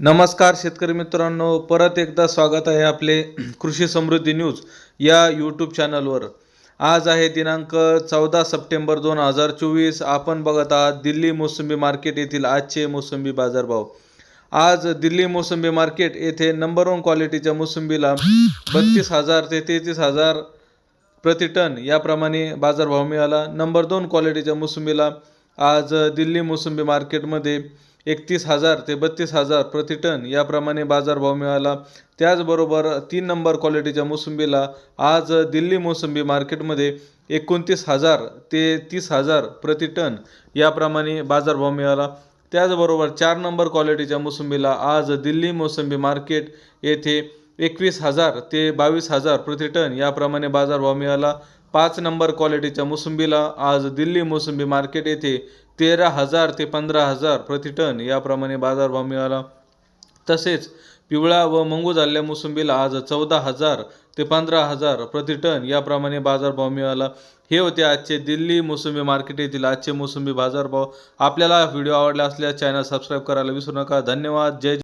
नमस्कार शेतकरी मित्रांनो परत एकदा स्वागत आहे आपले कृषी समृद्धी न्यूज या यूट्यूब चॅनलवर आज आहे दिनांक चौदा सप्टेंबर दोन हजार चोवीस. आपण बघत आहात दिल्ली मोसंबी मार्केट येथील आजचे मोसंबी बाजारभाव. आज दिल्ली मोसंबी मार्केट येथे नंबर वन क्वालिटीच्या मोसंबीला बत्तीस हजार ते तेहतीस हजार प्रति टन याप्रमाणे बाजारभाव मिळाला. नंबर दोन क्वालिटीच्या मोसंबीला आज दिल्ली मोसंबी मार्केटमध्ये एकतीस हजार ते बत्तीस हजार प्रति टन याप्रमाणे बाजारभाव मिळाला. त्याचबरोबर तीन नंबर क्वालिटीच्या मोसंबीला आज दिल्ली मोसंबी मार्केटमध्ये एकोणतीस हजार ते तीस हजार प्रति टन याप्रमाणे बाजारभाव मिळाला. त्याचबरोबर चार नंबर क्वालिटीच्या मोसंबीला आज दिल्ली मोसंबी मार्केट येथे एकवीस हजार ते बावीस हजार प्रति टन याप्रमाणे बाजारभाव मिळाला. पाच नंबर क्वालिटीच्या मोसंबीला आज दिल्ली मोसंबी मार्केट येथे तेरा हजार ते पंधरा हजार प्रति टन याप्रमाणे बाजारभाव मिळाला. तसेच पिवळा व मंगू झालेल्या मोसंबीला आज चौदा हजार ते पंधरा हजार प्रति टन याप्रमाणे बाजारभाव मिळाला. हे होते आजचे दिल्ली मोसंबी मार्केट येथील आजचे मोसंबी बाजारभाव. आपल्याला व्हिडिओ आवडला असल्यास चॅनल सबस्क्राईब करायला विसरू नका. धन्यवाद. जय